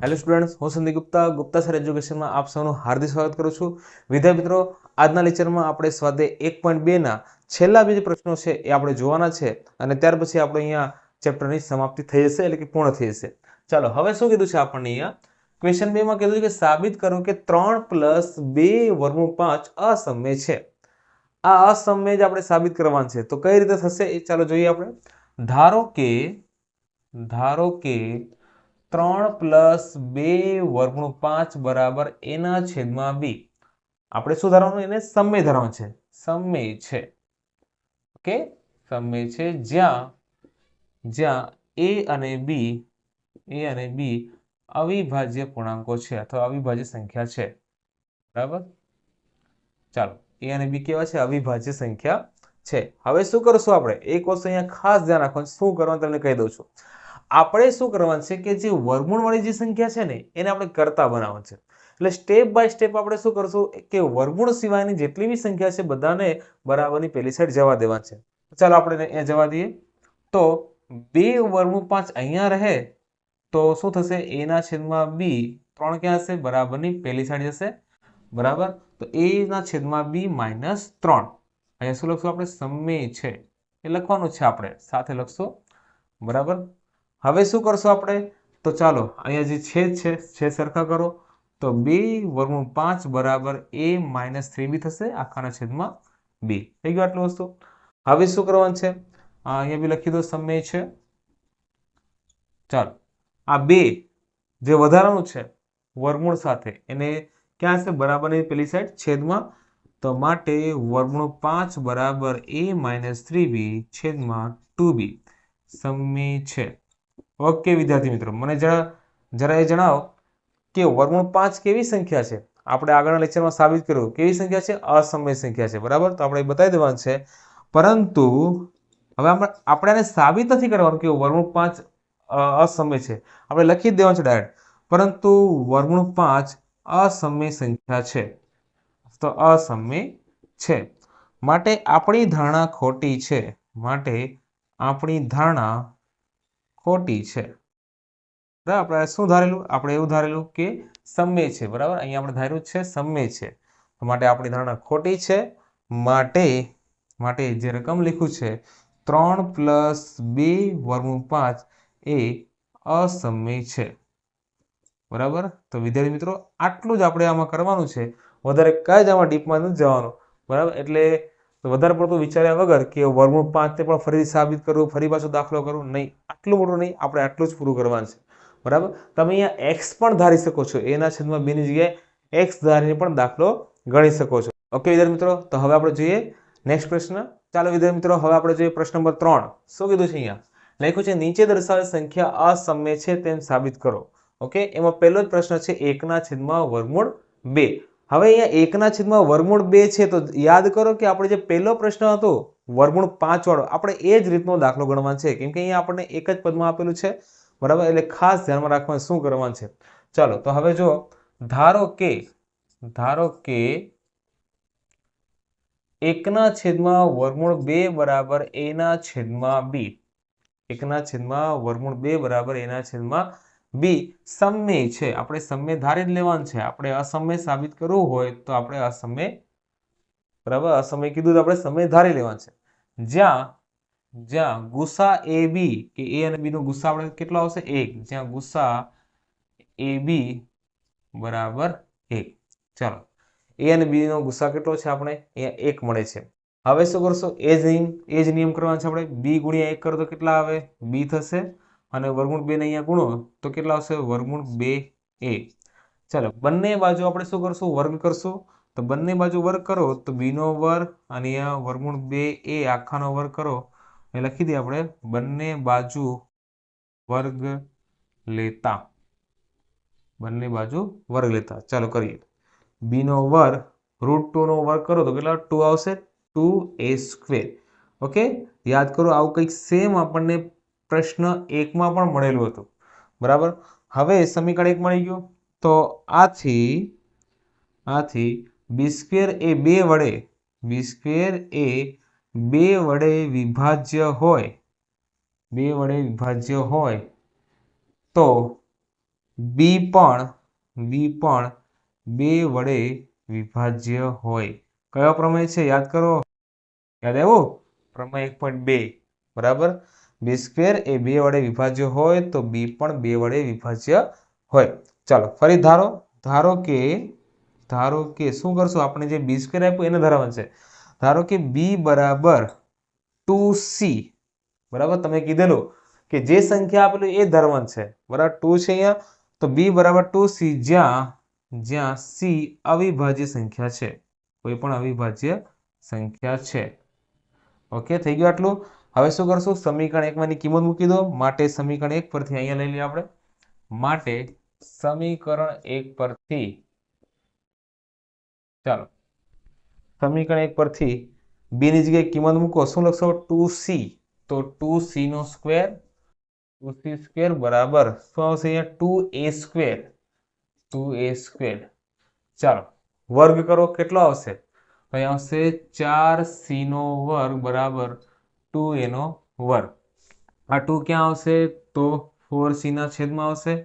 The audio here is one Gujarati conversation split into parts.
હેલો સ્ટુડન્ટ્સ હું સંદીપ ગુપ્તા ગુપ્તા સર એજ્યુકેશનમાં આપ સૌનું હાર્દિક સ્વાગત કરું છું. વિદ્યાર્થી મિત્રો, આજના લેક્ચરમાં આપણે સ્વાધ્યાય એક પોઈન્ટ બેના છેલ્લા બે જે પ્રશ્નો છે એ આપણે જોવાના છે અને ત્યાર પછી આપણે અહીંયા ચેપ્ટરની સમાપ્તિ થઈ જશે, એટલે કે પૂર્ણ થઈ જશે. ચાલો, હવે શું કીધું છે આપણને અહીંયા? ક્વેશ્ચન બે માં કીધું છે કે સાબિત કરો કે ત્રણ પ્લસ બે વર્ગમૂળ પાંચ અસમય છે. આ અસમય જ આપણે સાબિત કરવાનું છે. તો કઈ રીતે થશે એ ચાલો જોઈએ આપણે. ધારો કે ધારો કે ત્રણ પ્લસ બે વર્ગણું પાંચ બરાબર એના છેદમાં બી. આપણે શું ધરવાનું? એને સમય ધરવાનું છે. સમય છે. ઓકે? સમય છે જ્યાં જ્યાં એ અને બી, એ અને બી અવિભાજ્ય પૂર્ણાંકો છે અથવા અવિભાજ્ય સંખ્યા છે. બરાબર? ચાલો, એ અને બી કેવા છે? અવિભાજ્ય સંખ્યા છે. હવે શું કરશું આપણે? એક વસ્તુ અહીંયા ખાસ ધ્યાન રાખવાનું શું કરવાનું? તમને કહી દઉં છું. આપણે શું કરવાનું છે કે જે વર્ગમૂળવાળી જે સંખ્યા છે ને, એને આપણે કરતા બનાવવાનું છે. એટલે સ્ટેપ બાય સ્ટેપ આપણે શું કરશું કે વર્ગમૂળ સિવાયની જેટલી બી સંખ્યા છે બધાને બરાબરની પહેલી સાઈડ જવા દેવા છે. ચાલો આપણે એ જવા દઈએ. તો બે વર્ગમૂળ પાંચ અહીંયા રહે, તો શું થશે? એના છેદમાં બી ત્રણ ક્યાં હશે? બરાબરની પહેલી સાઈડ જશે બરાબર? તો એના છેદમાં બી માઇનસ ત્રણ. અહીંયા શું લખશું આપણે? સમય છે. એ લખવાનું છે આપણે. સાથે લખશું. બરાબર? હવે શું કરશું આપણે? તો ચાલો, અહીંયા જે છેદ છે, છેદ સરખા કરો. તો બે વર્ગમૂળ પાંચ બરાબર એ માઇનસ થ્રી બી થશે, આખાના છેદમાં બી. થઈ ગયું આટલું વસ્તુ? હવે શું કરવાનું છે? અહીંયા બી લખી દો સમય છે. ચાલો, આ બે જે વધારાનું છે, વર્ગમૂળ સાથે, એને ક્યાં હશે? બરાબરની પેલી સાઈડ છેદમાં. તો માટે વર્ગમૂળ પાંચ બરાબર એ માઇનસ થ્રી બી છેદમાં ટુ બી. સમય છે. ઓકે, વિદ્યાર્થી મિત્રો, મને જરા જરા એ જણાવો કે વર્ગમૂળ પાંચ કેવી સંખ્યા છે? આપણે આગળના લેક્ચરમાં સાબિત કર્યું, કેવી સંખ્યા છે? અસમય સંખ્યા છે, બરાબર? તો આપણે બતાવી દેવાનું છે. પરંતુ, હવે આપણે આપણે એને સાબિત નથી કરવાનું કે વર્ગમૂળ પાંચ અસમય છે. આપણે લખી જ દેવાનું છે ડાયરેક્ટ પરંતુ વર્ગમૂળ પાંચ અસમય સંખ્યા છે. તો અસમય છે. માટે આપણી ધારણા ખોટી છે. માટે આપણી ધારણા ખોટી છે. બરાબર? આપણે શું ધારેલું? આપણે એવું ધારેલું કે સમય છે, બરાબર? અહીંયા આપણે ધાર્યું છે સમય છે. તો માટે આપણી ધારણા ખોટી છે. માટે માટે જે રકમ લખ્યું છે, ત્રણ પ્લસ બે વર્ગમૂળ પાંચ એ અસમય છે. બરાબર? તો વિદ્યાર્થી મિત્રો, આટલું જ આપણે આમાં કરવાનું છે. વધારે કાંઈ જ આમાં ડીપમાં નથી જવાનું. બરાબર? એટલે વધારે પડતું વિચાર્યા વગર કે વર્મૂળ પાંચને પણ ફરીથી સાબિત કરવું, ફરી પાછો દાખલો કરવું, નહીં. આટલું મોટું નહીં, આપણે આટલું જ પૂરું કરવાનું છે. બરાબર? તમે અહીંયા એક્સ પણ ધારી શકો છો. એના છેદમાં બેની જગ્યાએ એક્સ ધારીને પણ દાખલો ગણી શકો છો. ઓકે, વિદ્યાર્થી મિત્રો? તો હવે આપણે જોઈએ નેક્સ્ટ પ્રશ્ન. ચાલો, વિદ્યાર્થી મિત્રો, હવે આપણે જોઈએ પ્રશ્ન નંબર ત્રણ. શું કીધું છે અહીંયા? લખ્યું છે, નીચે દર્શાવેલ સંખ્યા અસમ્ય છે, તેમ સાબિત કરો. ઓકે? એમાં પહેલો જ પ્રશ્ન છે એકના છેદમાં વર્મૂળ બે. હવે અહીંયા એકના છેદમાં વર્ગમૂળ બે છે, તો યાદ કરો કે આપણે જે પહેલો પ્રશ્ન હતો વર્ગમૂળ પાંચ વાળો આપણે એ જ રીતનો દાખલો ગણવાનો છે. કેમ કે અહીંયા આપણને એક જ પદમાં આપેલું છે, બરાબર? એટલે ખાસ ધ્યાનમાં રાખવાનું શું કરવાનું છે? ચાલો, તો હવે જો ધારો કે ધારો કે એકના છેદમાં વર્ગમૂળ બે બરાબર એના છેદમાં બી. એકના છેદમાં વર્ગમૂળ બે બરાબર એના છેદમાં બી, સમય છે. આપણે સમય ધારી જ લેવાનું છે. આપણે અસમય સાબિત કરવું હોય તો આપણે અસમય, બરાબર? અસમય કીધું તો આપણે સમય ધારી લેવાનું છે. જ્યાં જ્યાં ગુસા એ બી, કે એ અને બી નો ગુસ્સા આપણે કેટલો આવશે? એક. જ્યાં ગુસ્સા એ બી, બરાબર, એક. ચાલો. એ અને બી નો ગુસ્સા કેટલો છે આપણે? અહીંયા એક મળે છે. હવે શું કરશો? એ જ નિયમ, એ જ નિયમ કરવાનો છે આપણે. બી ગુણ્યા એક કરો તો કેટલા આવે? બી થશે. અને વર્ગમૂળ બે ને અહીંયા ગુણો, તો કેટલા આવશે? વર્ગમૂળ બે એ. ચાલો, બંને બાજુ આપણે શું કરશું? વર્ગ કરશું. તો બંને બાજુ વર્ગ કરો, તો બી નો વર્ગ અને અહીંયા વર્ગમૂળ બે એ આખાનો વર્ગ કરો. એ લખી દઈએ આપણે, બંને બાજુ વર્ગ લેતા. બંને બાજુ વર્ગ લેતા. ચાલો, કરીએ. બી નો વર્ગ રૂટ ટુ નો વર્ગ કરો, તો કેટલા ટુ આવશે? ટુ એ સ્ક્વેર ઓકે યાદ કરો, આવું કંઈક સેમ આપણને પ્રશ્ન એકમાં પણ મળેલું હતું. બરાબર? હવે સમીકરણ એક મળી ગયું. તો આથી આથી બી સ્ક્વેર એ બે વડે બી સ્ક્વેર એ બે વડે વિભાજ્ય હોય, બે વડે વિભાજ્ય હોય, તો બી પણ બી પણ બે વડે વિભાજ્ય હોય. કયો પ્રમેય છે? યાદ કરો. યાદ આવ્યું? પ્રમેય એક પોઈન્ટ બે. બરાબર? બી સ્ક્વેર એ બે વડે વિભાજ્ય હોય તો બી પણ બે વડે વિભાજ્ય હોય. ચાલો, ફરી ધારો ધારો કે ધારો કે શું કરશું આપણે જે બી સ્ક્વેર આપ્યું એને ધરાવવાનું છે. ધારો કે બી બરાબર ટુ સી, બરાબર? તમે કીધેલું કે જે સંખ્યા આપેલું એ ધરવન છે. બરાબર? ટુ છે અહીંયા, તો બી બરાબર ટુ સી જ્યાં જ્યાં સી અવિભાજ્ય સંખ્યા છે. કોઈ પણ અવિભાજ્ય સંખ્યા છે. ઓકે, થઈ ગયું આટલું? હવે શું કરશું? સમીકરણ એકમાંની કિંમત મૂકી દો. માટે સમીકરણ એક પરથી અહીંયા લઈ લઈએ આપણે. માટે સમીકરણ એક પરથી ચાલો. સમીકરણ એક પરથી બી ની જગ્યાએ કિંમત મૂકો. શું લખશો? Two C. તો ટુ સી નો સ્ક્વેર, ટુ સી સ્ક્વેર બરાબર શું આવશે અહીંયા? Two A square, two A square. ચાલો, વર્ગ કરો. કેટલો આવશે? અહીંયા આવશે ચાર સી નો વર્ગ બરાબર ટુ એનો વર્ગ. આ ટુ ક્યાં આવશે? તો ફોર સીના છેદમાં આવશે.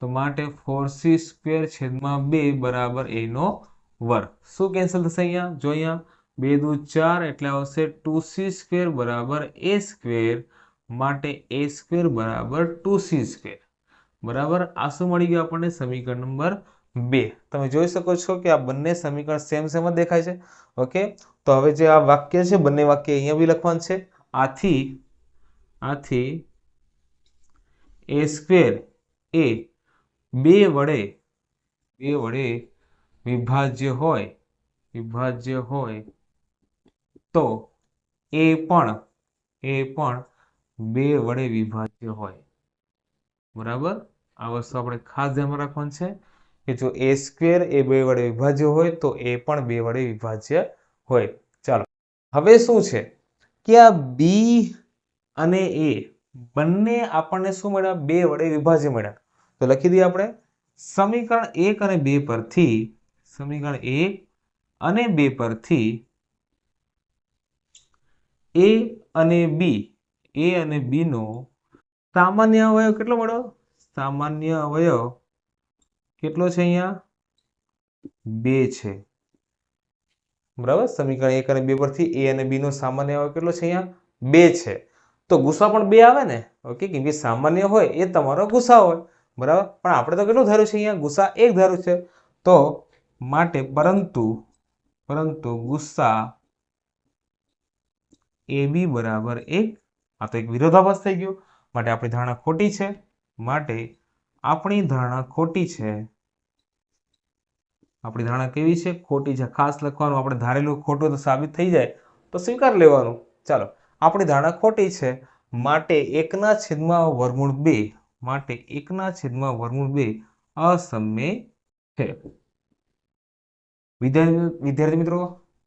તો માટે ફોર સી સ્ક્વેર છેદમાં બે બરાબર એનો વર્ગ. શું કેન્સલ થશે અહીંયા? જો અહીંયા બે દુ ચાર એટલે આવશે ટુ સી સ્ક્વેર બરાબર એ સ્ક્વેર માટે એ સ્ક્વેર બરાબર ટુ સી સ્ક્વેર. બરાબર? આ શું મળી ગયું આપણને? સમીકરણ નંબર બે. તમે જોઈ શકો છો કે આ બંને સમીકરણ સેમ સેમ જ દેખાય છે. ઓકે? તો હવે જે આ વાક્ય છે, બંને વાક્ય અહીંયા બી લખવાનું છે. આથી આથી એ સ્ક્વેર એ બે વડે બે વડે વિભાજ્ય હોય વિભાજ્ય હોય, તો એ પણ એ પણ બે વડે વિભાજ્ય હોય. બરાબર? આ વસ્તુ આપણે ખાસ ધ્યાનમાં રાખવાનું છે કે જો એ સ્ક્વેર એ બે વડે વિભાજ્ય હોય, તો એ પણ બે વડે વિભાજ્ય હોય. ચાલો, હવે શું છે? કે આ બી અને એ બંને આપણને શું મળ્યા? બે વડે વિભાજ્ય મળ્યા. તો લખી દઈએ આપણે, સમીકરણ એક અને બે પરથી, સમીકરણ એક અને બે પરથી એ અને બી એ અને બી નો સામાન્ય અવયવ કેટલો મળ્યો? સામાન્ય અવયવ કેટલો છે અહીંયા? બે છે. બરાબર? સમીકરણ એક અને બે પરથી એ અને બીનો સામાન્ય આવે કેટલો છે અહીંયા? બે છે. તો ગુસ્સા પણ બે આવે ને? ઓકે, કેમ કે સામાન્ય હોય એ તમારો ગુસ્સા હોય. બરાબર? પણ આપણે તો કેટલું ધાર્યું છે અહીંયા? ગુસ્સા એક ધાર્યું છે. તો માટે પરંતુ પરંતુ ગુસ્સા એ બી બરાબર એક. આ તો એક વિરોધાભાસ થઈ ગયો. માટે આપણી ધારણા ખોટી છે. માટે આપણી ધારણા ખોટી છે. આપણી ધારણા કેવી છે? ખોટી છે. ખાસ લખવાનું આપણે ધારેલું ખોટું તો સાબિત થઈ જાય તો સ્વીકાર લેવાનું. ચાલો, આપણી ધારણા ખોટી છે. માટે એકના છેદમાં વર્ગમૂળ બે, માટે એકના છેદમાં વર્ગમૂળ બે અસમ્ય છે. વિદ્યાર્થી વિદ્યાર્થી મિત્રો,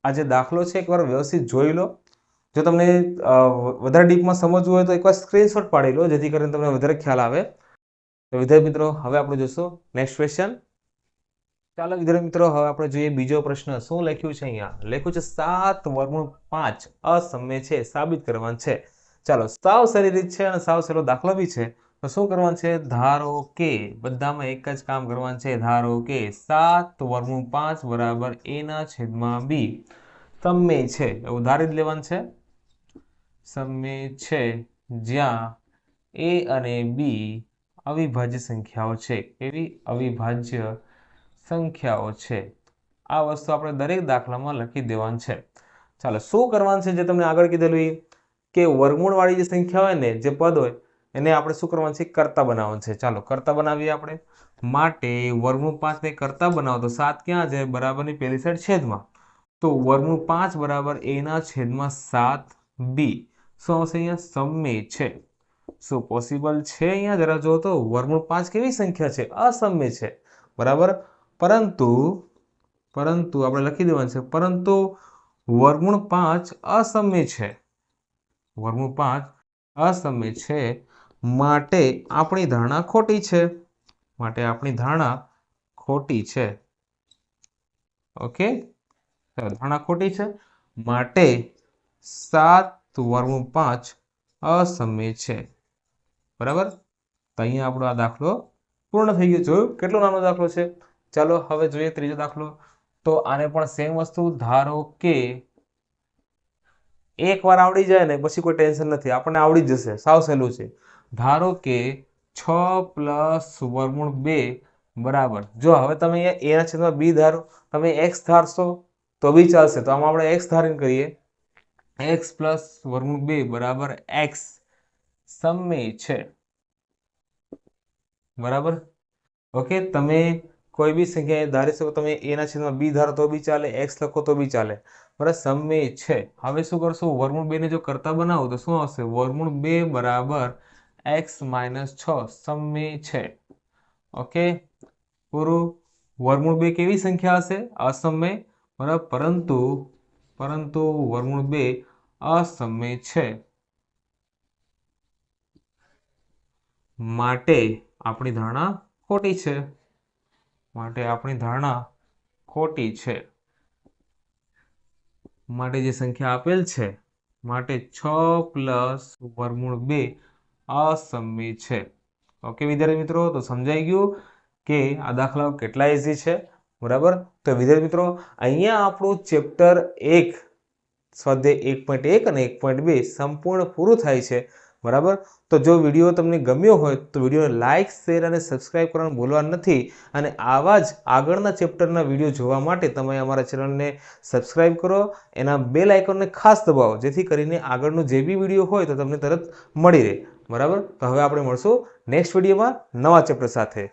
આ જે દાખલો છે, એકવાર વ્યવસ્થિત જોઈ લો. જો તમને વધારે ડીપમાં સમજવું હોય તો એકવાર સ્ક્રીનશોટ પાડી લો, જેથી કરીને તમને વધારે ખ્યાલ આવે. તો વિદ્યાર્થી મિત્રો, હવે આપણે જોશું નેક્સ્ટ ક્વેશ્ચન. ચાલો વિદ્યાર્થી મિત્રો, હવે આપણે જોઈએ બીજો પ્રશ્ન. શું લખ્યું છે અહીંયા? લખ્યું છે સાત વર્ગમૂળ પાંચ. અસમ્ય છે, સાબિત કરવાનું છે. ચાલો, સાવ સારી રીત છે અને સાવ સહેલો દાખલો બી છે. તો શું કરવાનું છે? ધારો કે બધામાં એક જ કામ કરવાનું છે. ધારો કે સાત વર્ગમૂળ પાંચ બરાબર એના છેદમાં બી. સમય છે. એવું ધારી જ લેવાનું છે. સમય છે, જ્યાં એ અને બી અવિભાજ્ય સંખ્યાઓ છે. એવી અવિભાજ્ય સંખ્યાઓ છે. આ વસ્તુ આપણે દરેક દાખલામાં લખી દેવાનું છે. ચાલો, શું કરવાનું છે જે તમને આગળ કીધેલું એ? કે વર્ગમૂળવાળી જે સંખ્યા હોય ને, જે પદ હોય, એને આપણે શું કરવાનું છે? કરતા બનાવવાનું છે. ચાલો, કરતા બનાવીએ આપણે. માટે વર્ગમૂળ પાંચને કરતા બનાવો તો સાત ક્યાં છે? બરાબરની પેલી સાઈડ છેદમાં. તો વર્ગમૂળ પાંચ બરાબર એના છેદમાં સાત બી. શું આવશે અહીંયા? સમય છે. શું પોસિબલ છે અહીંયા? જરા જો તો વર્ગમૂળ પાંચ કેવી સંખ્યા છે? અસમય છે. બરાબર? પરંતુ પરંતુ આપણે લખી દેવાનું છે, પરંતુ વર્ગમૂળ પાંચ અસમ્ય છે. વર્ગમૂળ પાંચ અસમ્ય છે માટે આપણી ધારણા ખોટી છે. માટે આપણી ધારણા ખોટી છે. ઓકે? ધારણા ખોટી છે માટે સાત વર્ગમૂળ પાંચ અસમ્ય છે. બરાબર? તો અહીંયા આપણો આ દાખલો પૂર્ણ થઈ ગયો જોયું? કેટલો નાનો દાખલો છે? ચાલો હવે જોઈએ ત્રીજો દાખલો. તો આને પણ સેમ વસ્તુ, ધારો કે એક વાર આવડી જાય ને, પછી કોઈ ટેન્શન નથી. આપણને આવડી જશે. સાવ સહેલું છે. ધારો કે છ પ્લસ વર્ગમૂળ બે, બરાબર. જો હવે તમે અહીંયા એના છેદમાં બી ધારો, તમે એક્સ ધારશો તો બી ચાલશે. તો આમાં આપણે એક્સ ધારીને કરીએ. એક્સ પ્લસ વર્ગમૂળ બે, બરાબર એક્સ સમય છે. બરાબર? ઓકે, તમે કોઈ બી સંખ્યા ધારી શકો તમે એના છેદમાં બી ધારો તો બી ચાલે એક્સ લખો તો બી ચાલે. બરાબર, સમય છે. હવે શું કરશું? વર્મૂળ બે ને જો કરતા બનાવો તો શું આવશે? વર્મૂળ બે બરાબર એક્સ માઇનસ છ. સમય છે. ઓકે પૂરું? વર્મૂળ બે કેવી સંખ્યા હશે? અસમય. બરાબર, પરંતુ પરંતુ વર્મૂળ બે અસમય છે. માટે આપણી ધારણા ખોટી છે. માટે આપણી ધારણા ખોટી છે. માટે જે સંખ્યા આપેલ છે, માટે છ પ્લસ વર્મૂળ બે અસમી છે. ઓકે વિદ્યાર્થી મિત્રો, તો સમજાઈ ગયું કે આ દાખલાઓ કેટલા ઇઝી છે, બરાબર? તો વિદ્યાર્થી મિત્રો, અહીંયા આપણું ચેપ્ટર એક, સ્વાધ્યાય એક પોઈન્ટ એક અને એક પોઈન્ટ બે સંપૂર્ણ પૂરું થાય છે. બરાબર? તો જો વીડિયો તમને ગમ્યો હોય તો વિડીયોને લાઇક, શેર અને સબસ્ક્રાઇબ કરવાનું ભૂલવા નથી. અને આવા જ આગળના ચેપ્ટરના વીડિયો જોવા માટે તમે અમારા ચેનલને સબસ્ક્રાઇબ કરો, એના બે લાઇકોનને ખાસ દબાવો, જેથી કરીને આગળનો જે બી વીડિયો હોય તો તમને તરત મળી રહે. બરાબર? તો હવે આપણે મળશું નેક્સ્ટ વિડીયોમાં નવા ચેપ્ટર સાથે.